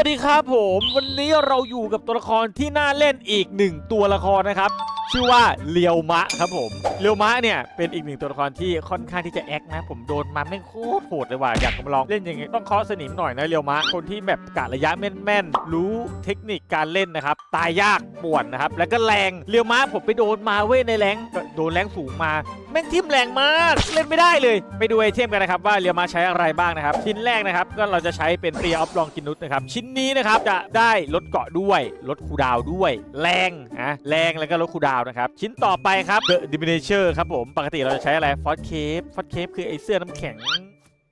วัสดีครับผม วันนี้เราอยู่กับตัวละครที่น่าเล่นอีกหนึ่งตัวละครนะครับ ชื่อว่าเลียวมะครับผม เลียวมะเนี่ยเป็นอีกหนึ่งตัวละครที่ค่อนข้างที่จะแอคนะ ผมโดนมันแม่โคตรโหดเลยว่ะอยากมาลองเล่นยังไงต้องเคาะสนิมหน่อยนะเลียวมะคนที่แบบกะระยะแม่นๆรู้เทคนิคการเล่นนะครับตายยากป่วนนะครับแล้วก็แรงเลียวมะผมไปโดนมาเว้ยในแรงโดนแรงสูงมาแม่งทิ่มแรงมากเล่นไม่ได้เลย ไปดูไอเทมกันนะครับว่าเรียวมาใช้อะไรบ้างนะครับชิ้นแรกนะครับก็เราจะใช้เป็นเตียออฟลองกินนุสนะครับชิ้นนี้นะครับจะได้ลดเกาะด้วยลดคูดาวด้วย แรงนะแรงแล้วก็ลดคูดาวาวนะครับ ชิ้นต่อไปครับ The Diminisher ครับผม ปกติเราจะใช้อะไรฟอสเคปฟอสเคปคือไอเสื้อน้ำแข็ง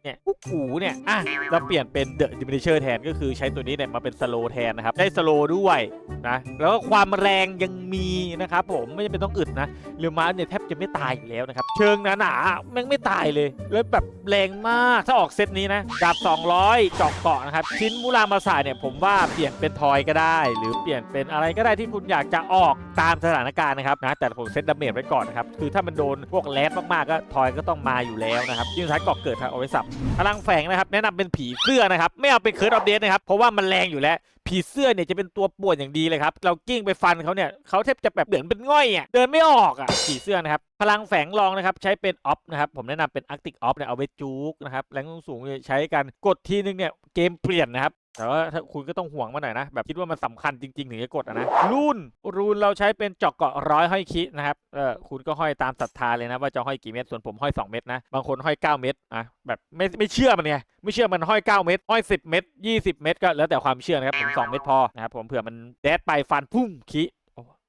เนี่ยกูเนี่ยอะเราเปลี่ยนเป็น The Diminisher แทนก็คือใช้ตัวนี้เนี่ยมาเป็นสโลแทนนะครับ ได้สโลด้วยนะแล้วก็ความแรงยังมีนะครับผมไม่จำเป็นต้องอึดนะเรือม้าเนี่ยแทบจะไม่ตายอยู่แล้วนะครับ เชิงหนาๆแม่งไม่ตายเลย แล้วแบบแรงมากถ้าออกเซตนี้นะดาบ 200จอกเกาะนะครับ ชิ้นมูรามาสาเนี่ยผมว่าเปลี่ยนเป็นทอยก็ได้ หรือเปลี่ยนเป็นอะไรก็ได้ที่คุณอยากจะออกตามสถานการณ์นะครับนะแต่ผมเซตดาเมจไว้ก่อนนะครับคือถ้ามันโดนพวกแรดมากๆก็ทอยก็ต้องมาอยู่แล้วนะครับยิ่งท้ายเกาะเกิดเอาไว้สับพลังแฝงนะครับแนะนำเป็นผีเสื้อนะครับไม่เอาเป็นเคิร์ดออฟเดสนะครับเพราะว่ามันแรงอยู่แล้วผีเสื้อเนี่ยจะเป็นตัวป่วนอย่างดีเลยครับเรากิ้งไปฟันเขาเนี่ยเขาแทบจะแบบเหมือนเป็นง่อยอะเดินไม่ออกอะผีเสื้อนะครับพลังแฝงรองนะครับใช้เป็นออฟนะครับผมแนะนำเป็นอาร์ติกออฟเนี่ยเอาไว้จูกนะครับแรงสูงๆเนี่ยใช้กันกดทีนึงเนี่ยเกมเปลี่ยนนะครับ แต่ว่าถ้าคุณก็ต้องห่วงมาหน่อยนะ แบบคิดว่ามันสำคัญจริงๆ ถึงจะกดอะนะรุ่นรูนเราใช้เป็นจอกเกาะร้อยห้อยคินะครับเออคุณก็ห้อยตามศรัทธาเลยนะ ว่าจะห้อยกี่เม็ดส่วนผมห้อย 2 เม็ดนะ บางคนห้อย 9 เม็ดอะแบบไม่ไม่เชื่อมันไงไม่เชื่อมันห้อย 9 เม็ดห้อย 10 เม็ด20 เม็ดก็แล้วแต่ความเชื่อนะครับผม2เม็ดพอนะครับผมเผื่อมันแดดไปฟันพุ่งคิ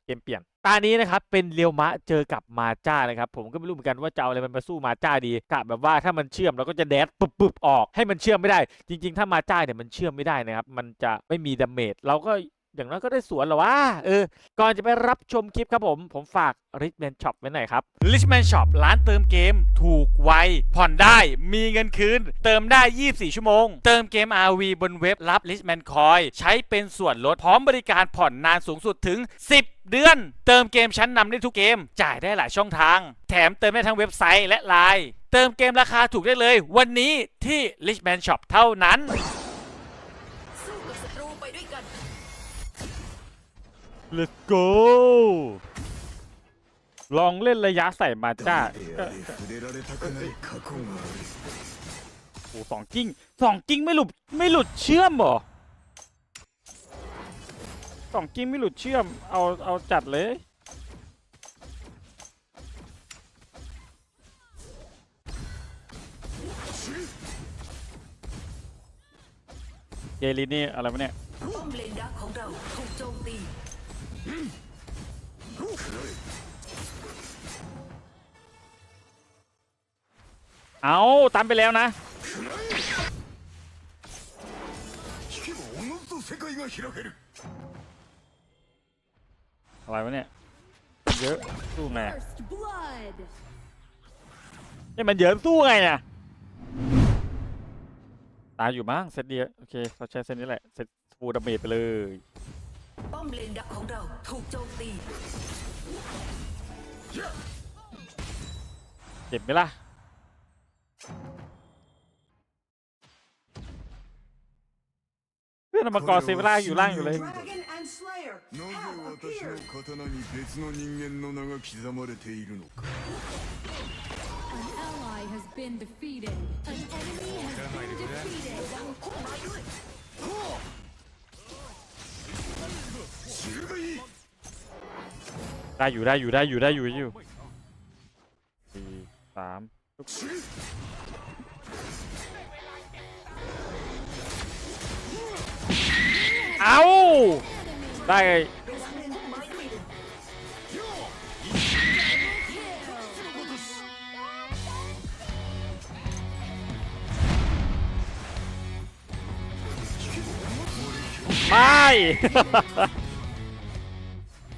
เกมเปลี่ยนตานี้นะครับเป็นเรียวมะเจอกับมาจ้านะครับผมก็ไม่รู้เหมือนกันว่าจะเอาอะไรมันมาสู้มาจ้าดีกะแบบว่าถ้ามันเชื่อมเราก็จะแดดปุบปุบออกให้มันเชื่อมไม่ได้ จริง ๆ ถ้ามาจ้าเนี่ยมันเชื่อมไม่ได้นะครับมันจะไม่มีดาเมจเราก็ อย่างน้อยก็ได้สวนหรอวะเออ ก่อนจะไปรับชมคลิปครับผม ผมฝาก Richman Shop ไว้หน่อยครับ Richman Shop ร้านเติมเกมถูกไว ผ่อนได้มีเงินคืน เติมได้ 24 ชั่วโมง เติมเกม RV บนเว็บรับ Richman Coin ใช้เป็นส่วนลดพร้อมบริการผ่อนนานสูงสุดถึง 10เดือน เติมเกมชั้นนำได้ทุกเกม จ่ายได้หลายช่องทาง แถมเติมได้ทั้งเว็บไซต์และไลน์เติมเกมราคาถูกได้เลย วันนี้ที่ Richman Shop เท่านั้น let's go ลองเล่นระยะใส่มาจ้าโอ้สองกิ้งสองกิ้งไม่หลุดไม่หลุดเชื่อมหรอสองกิ้งไม่หลุดเชื่อม เอาเอาจัดเลยเยลินี่อะไรวะเนี่ย เอาตามไปแล้วนะ อะไรวะเนี่ย เยอะสู้ไงนี่มันเยอะสู้ไงนี่ยตายอยู่บ้างเซตเดียวโอเคเราใช้เซตนี้แหละเซตฟูดาเมจไปเลย ป้อมเลนดักของเราถูกโจมตี เจ็บไหมล่ะ เพื่อนเอามากอเซเวล่าอยู่ล่างอยู่เลย Dragon and Slayer なぜ私の刀に別の人間の名が刻まれているのか An ally has been defeated. An enemy has been defeated. 知るがいい ได้อยู่ ได้อยู่ได้อยู่ได้อยู่ได้อยู่สี่สามเอาได้ไม่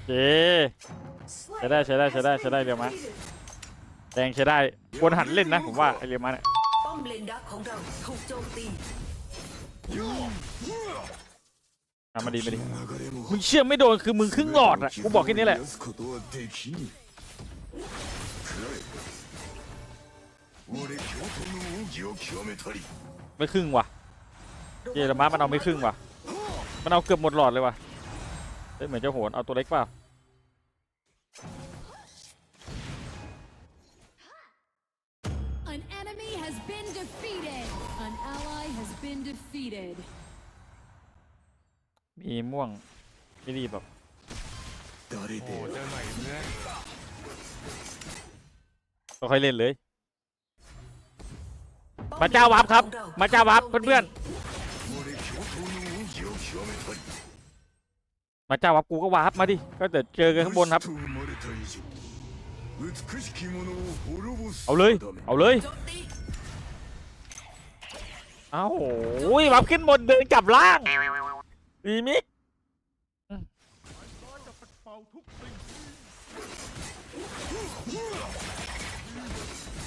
คใช้ได้ใช้ได้ใช้ได้ใช้ได้เรียวมะแดงใช้ได้ควรหันเล่นนะผมว่าไอเรียวมะเนี่ยป้อมเลนดักของเราถูกโจมตีทำมาดีไม่ดีมึงเชื่อไม่โดนคือมึงครึ่งหลอดอะกูบอกแค่นี้แหละไม่ครึ่งว่ะเยรมามันเอาไม่ครึ่งว่ะมันเอาเกือบหมดหลอดเลยว่ะเฮ้ยเหมือนจะโหนเอาตัวเล็กเปล่า defeated. มีม่วงไม่ดีแบบ誰โอ้โเจอใหม่เพื่อก็ค่อยเล่นเลย มาเจ้าวับครับ มาเจ้าวับเพื่อนๆมาเจ้าวับกูก็วับมาดิ ก็เดี๋เจอกันข้างบนครับ เอาเลย เอาเลย เอ้าโอ้ยวับขึ้นบนเดินกลับล่างดีมิก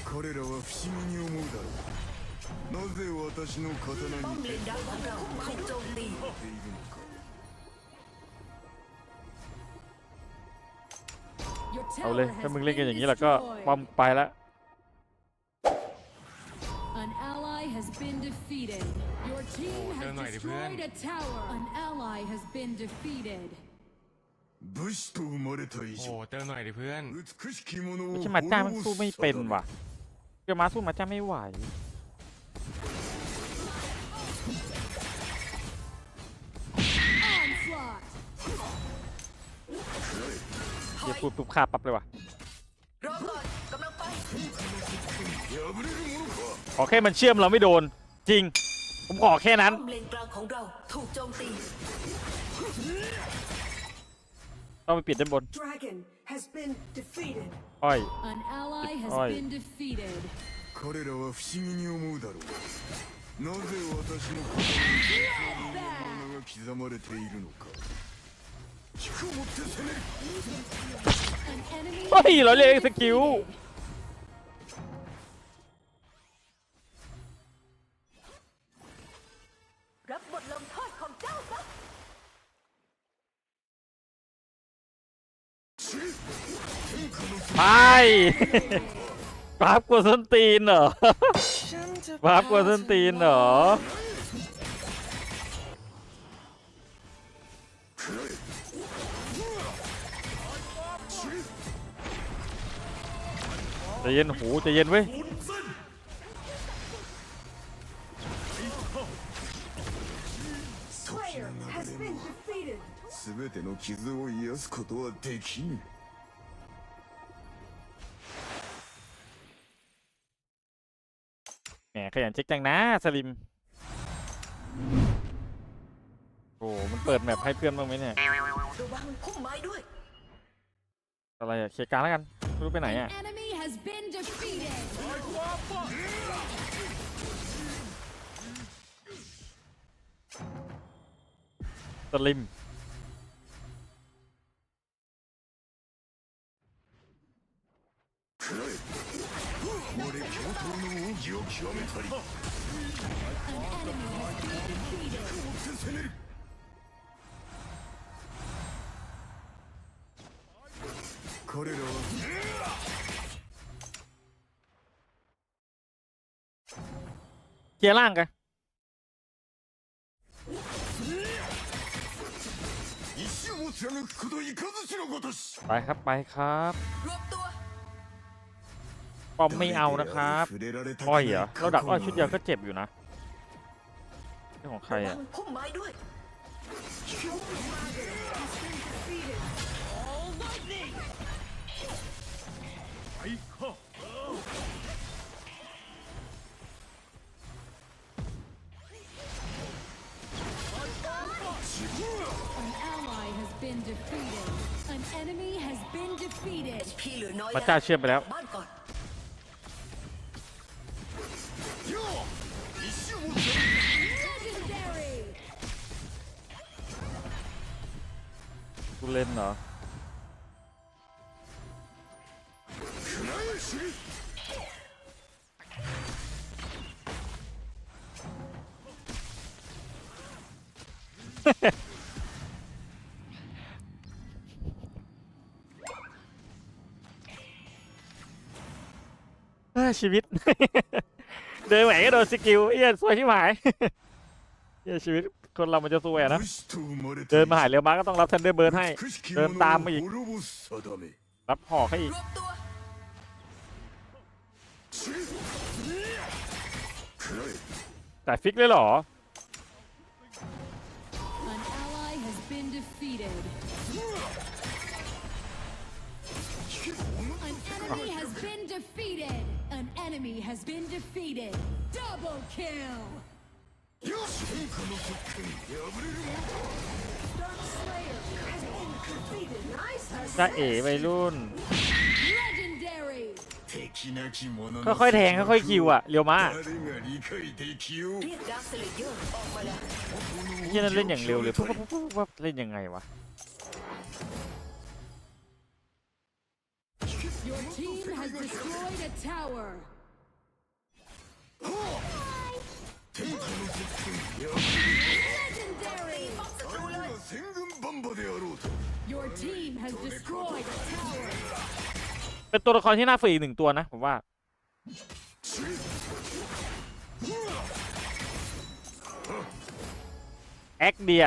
彼らは不思議に思うだろうなぜ私の刀 ป้อม に เลนดักของเราถูกโจมตี ているのか Your เอาเลย tower ถ้า has มึงเล่นกัน been อย่างนี้แล้วก็ destroyed. ปอมไปแล้ว been defeated. Your team Oh, has turn right, destroyed Ivan. a tower. An ally has been defeated. 武士と生まれた以 โอ้ 上 เจอหน่อยดิเพื่อน 美しき者を ไม่ 滅 ใช่มาจ้ามัน ぼ สู้ す ไม่เป็น 定め ว่ะเดี๋ยวมาสู้มาจ้าไม่ไหว Onslaught. เดี๋ยวปุ๊บปุ๊บฆ่าปั๊บเลยว่ะ รอก่อนกำลังไป 破れるものか ขอแค่มันเชื่อมเราไม่โดน จริง ผมขอแค่นั้น ป้อมเลนกลางของเราถูกโจมตี ต้องไปปิดด้านบน Dragon has been defeated อ้อย An ally has Oi. been defeated. 彼らは不思議に思うだろうなぜ私の心に名が刻まれているのか引くを持って攻める An enemy เฮ้ย has เราเรียก been สกิล defeated. ป ปราบกวนส้นตีนเหรอ ปราบกวนส้นตีนเหรอ ใจเย็นหูใจเย็นเว้ย 全ての傷を癒すことはできぬ แหมขยันเช็คจังนะสลิม โอ้มันเปิดแมปให้เพื่อนบ้างไหมเนี่ย ระวังพุ่มไม้ด้วย อะไรอะเคลียร์กลางแล้วกันไม่รู้ไปไหน An อะ enemy has been defeated. สลิม る彼らは เคลียร์ล่างกัน 石をも貫くこといかずしのごとし ไปครับไปครับ รวบตัว ปอมไม่เอานะครับอ้อยเหรอเราดักอ้อยชุดเดียวก็เจ็บอยู่นะเรื่องของใครอะมมาจ้าเชื่อมไปแล้ว กูเล่นเหรอชีวิต เดินไหนก็โดนสกิลเอี้ยสวยที่หมายเอี้ยชีวิต คนเรามันจะสวยนะ เดินมาหายเร็วมากก็ต้องรับทันเดอร์เบิร์ให้ เดินตามมาอีก รับห่อให้อีก แต่ฟิกเลยเหรอ จ้าเอ๋วัยรุ่น ค่อยๆแทงค่อยๆคิวอะเร็วมาเฮียนั่นเล่นอย่างเร็วเลยปุ๊บปุ๊บปุ๊บปุ๊บเล่นยังไงวะ เป็นตัวละครที่น่าฝึกอีกหนึ่งตัวนะผมว่า แอคเดีย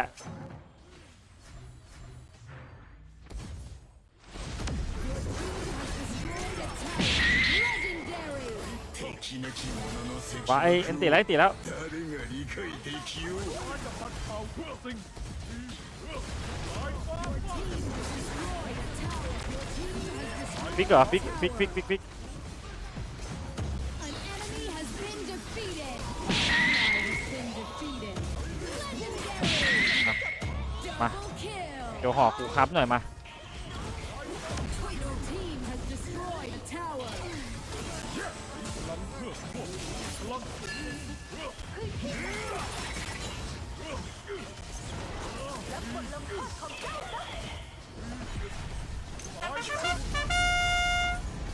วาไอเอ็นตีแล้วตีแล้วปิกเหรอฟิกฟิกปิกปิกปิกมาเดี๋ยวหอกูครับหน่อยมา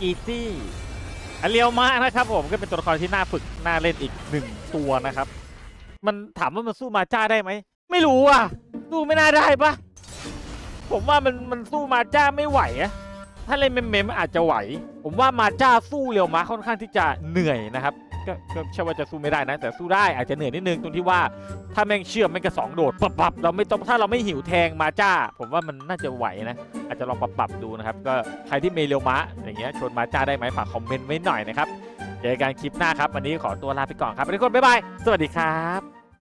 อีซี่อันเลียวมะนะครับผมก็เป็นตัวละครที่น่าฝึกน่าเล่นอีกหนึ่งตัวนะครับ มันถามว่ามันสู้มาจ้าได้ไหม ไม่รู้อะ สู้ไม่น่าได้ปะผมว่ามันมันสู้มาจ้าไม่ไหวอะ ถ้าเล่นเมมๆอาจจะไหว ผมว่ามาจ้าสู้เรียวมะค่อนข้างที่จะเหนื่อยนะครับก็ก็เชื่อว่าจะสู้ไม่ได้นะ แต่สู้ได้อาจจะเหนื่อยนิดนึงตรงที่ว่าถ้าแม่งเชื่อมแม่งกระสองโดดปับปับเราไม่ต้องถ้าเราไม่หิวแทงมาจ้า ผมว่ามันน่าจะไหวนะ อาจจะลองปรับปรับดูนะครับ ก็ใครที่เมเรียวมะอย่างเงี้ยชวนมาจ้าได้ไหมฝากคอมเมนต์ไว้หน่อยนะครับเจอกันคลิปหน้าครับวันนี้ขอตัวลาไปก่อนครับทุกคนบ๊ายบายสวัสดีครับ